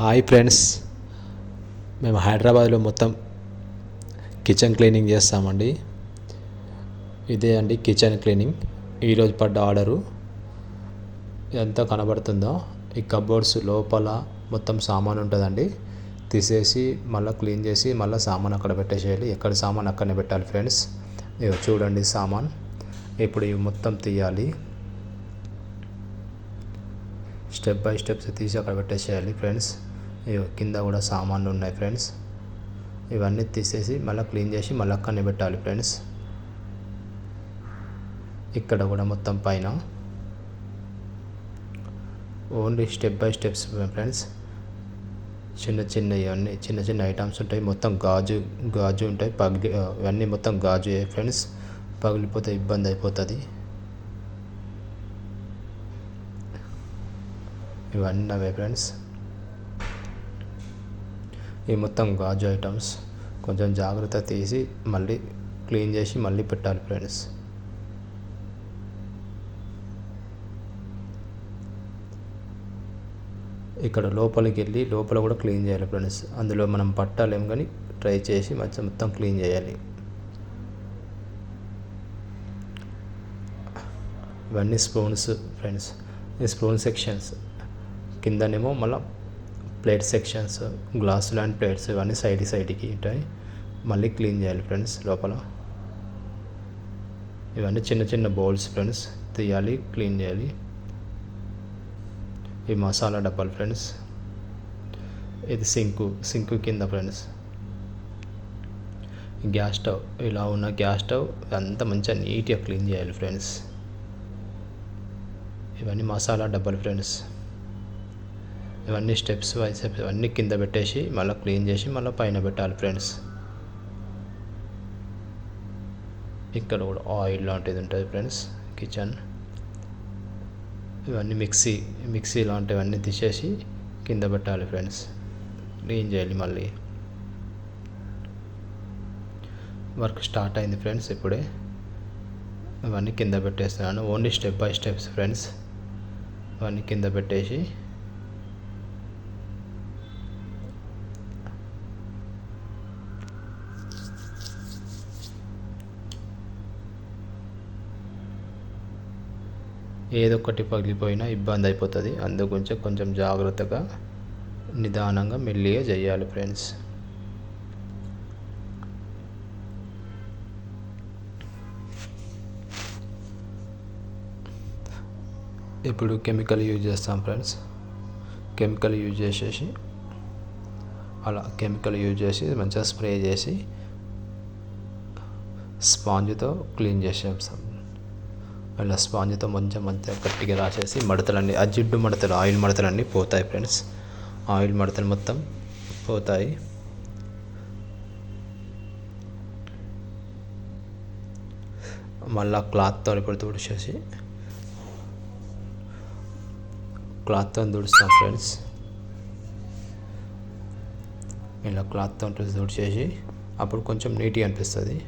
Hi friends మేము హైదరాబాద్లో మొత్తం కిచెన్ క్లీనింగ్ చేస్తామండి. ఇదే అండి కిచెన్ క్లీనింగ్. ఈరోజు పడ్డ ఆర్డరు ఎంత కనబడుతుందో. ఈ కబోర్డ్స్ లోపల మొత్తం సామాన్ ఉంటుందండి. తీసేసి మళ్ళీ క్లీన్ చేసి మళ్ళీ సామాన్ అక్కడ పెట్టేసేయాలి. ఎక్కడ సామాన్ అక్కడనే పెట్టాలి ఫ్రెండ్స్. ఇవి చూడండి సామాన్. ఇప్పుడు ఇవి మొత్తం తీయాలి. స్టెప్ బై స్టెప్స్ తీసి అక్కడ పెట్టేసేయాలి ఫ్రెండ్స్. కింద కూడా సామాన్లు ఉన్నాయి ఫ్రెండ్స్. ఇవన్నీ తీసేసి మళ్ళీ క్లీన్ చేసి మళ్ళీ అక్కడనే పెట్టాలి ఫ్రెండ్స్. ఇక్కడ కూడా మొత్తం పైన only step by steps friends. చిన్న చిన్న ఇవన్నీ చిన్న చిన్న ఐటమ్స్ ఉంటాయి. మొత్తం గాజు గాజు ఉంటాయి. పగిలి ఇవన్నీ మొత్తం గాజు ఫ్రెండ్స్. పగిలిపోతే ఇబ్బంది అయిపోతుంది. ఇవన్నీ అవే ఫ్రెండ్స్. ఈ మొత్తం గాజు ఐటమ్స్ కొంచెం జాగ్రత్త తీసి మళ్ళీ క్లీన్ చేసి మళ్ళీ పెట్టాలి ఫ్రెండ్స్. ఇక్కడ లోపలికి వెళ్ళి లోపల కూడా క్లీన్ చేయాలి ఫ్రెండ్స్. అందులో మనం పట్టాలేం కానీ ట్రై చేసి మంచి మొత్తం క్లీన్ చేయాలి. ఇవన్నీ స్పూన్స్ ఫ్రెండ్స్. ఈ స్పూన్ సెక్షన్స్. కిందనేమో మళ్ళీ ప్లేట్ సెక్షన్స్ గ్లాస్ లాంటి ప్లేట్స్ ఇవన్నీ సైడ్ సైడ్కి ఉంటాయి. మళ్ళీ క్లీన్ చేయాలి ఫ్రెండ్స్ లోపల. ఇవన్నీ చిన్న చిన్న బౌల్స్ ఫ్రెండ్స్ తీయాలి క్లీన్ చేయాలి. ఈ మసాలా డబ్బాలు ఫ్రెండ్స్. ఇది సింకు సింకు కింద ఫ్రెండ్స్. గ్యాస్ స్టవ్ ఇలా ఉన్న గ్యాస్ స్టవ్ అంతా మంచిగా నీట్గా క్లీన్ చేయాలి ఫ్రెండ్స్. ఇవన్నీ మసాలా డబ్బాలు ఫ్రెండ్స్. ఇవన్నీ స్టెప్స్ వైజ్ ఇవన్నీ కింద పెట్టేసి మళ్ళీ క్లీన్ చేసి మళ్ళీ పైన పెట్టాలి ఫ్రెండ్స్. ఇక్కడ కూడా ఆయిల్ లాంటిది ఉంటుంది ఫ్రెండ్స్ కిచెన్. ఇవన్నీ మిక్సీ మిక్సీ లాంటివన్నీ తీసేసి కింద పెట్టాలి ఫ్రెండ్స్. క్లీన్ చేయాలి మళ్ళీ. వర్క్ స్టార్ట్ అయింది ఫ్రెండ్స్ ఇప్పుడే. ఇవన్నీ కింద పెట్టేస్తున్నాను. Only step by steps friends. ఇవన్నీ కింద పెట్టేసి ఏదొకటి పగిలిపోయినా ఇబ్బంది అయిపోతుంది. అందుగురించి కొంచెం జాగ్రత్తగా నిదానంగా మెల్లిగా చేయాలి ఫ్రెండ్స్. ఇప్పుడు కెమికల్ యూజ్ చేస్తాం ఫ్రెండ్స్. కెమికల్ యూజ్ చేసేసి అలా కెమికల్ యూజ్ చేసి మంచిగా స్ప్రే చేసి స్పాంజ్తో క్లీన్ చేసేస్తాం. అలా స్పాంజ్తో మంచిగా మంచిగా గట్టిగా రాసేసి మడతలన్నీ ఆ జిడ్డు మడతలు ఆయిల్ మడతలన్నీ పోతాయి ఫ్రెండ్స్. ఆయిల్ మడతలు మొత్తం పోతాయి. మళ్ళీ క్లాత్తో ఇప్పుడు తుడిచేసి క్లాత్తో తుడుస్తాం ఫ్రెండ్స్. ఇలా క్లాత్తో తుడిచేసి అప్పుడు కొంచెం నీట్గా అనిపిస్తుంది.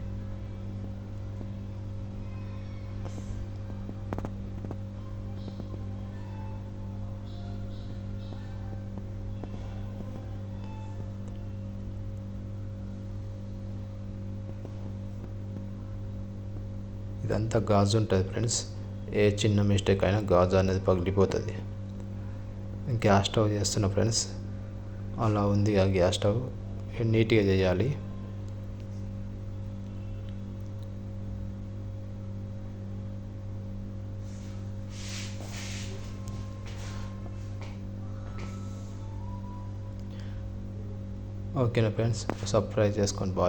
ఇదంతా గాజు ఉంటుంది ఫ్రెండ్స్ ఏ చిన్న మిస్టేక్ అయినా గాజు అనేది పగిలిపోతుంది. గ్యాస్ స్టవ్ చేస్తున్న ఫ్రెండ్స్ అలా ఉంది ఆ గ్యాస్ స్టవ్ నీట్గా చేయాలి. ఓకేనా ఫ్రెండ్స్ సబ్స్క్రైబ్ చేసుకోండి బాయ్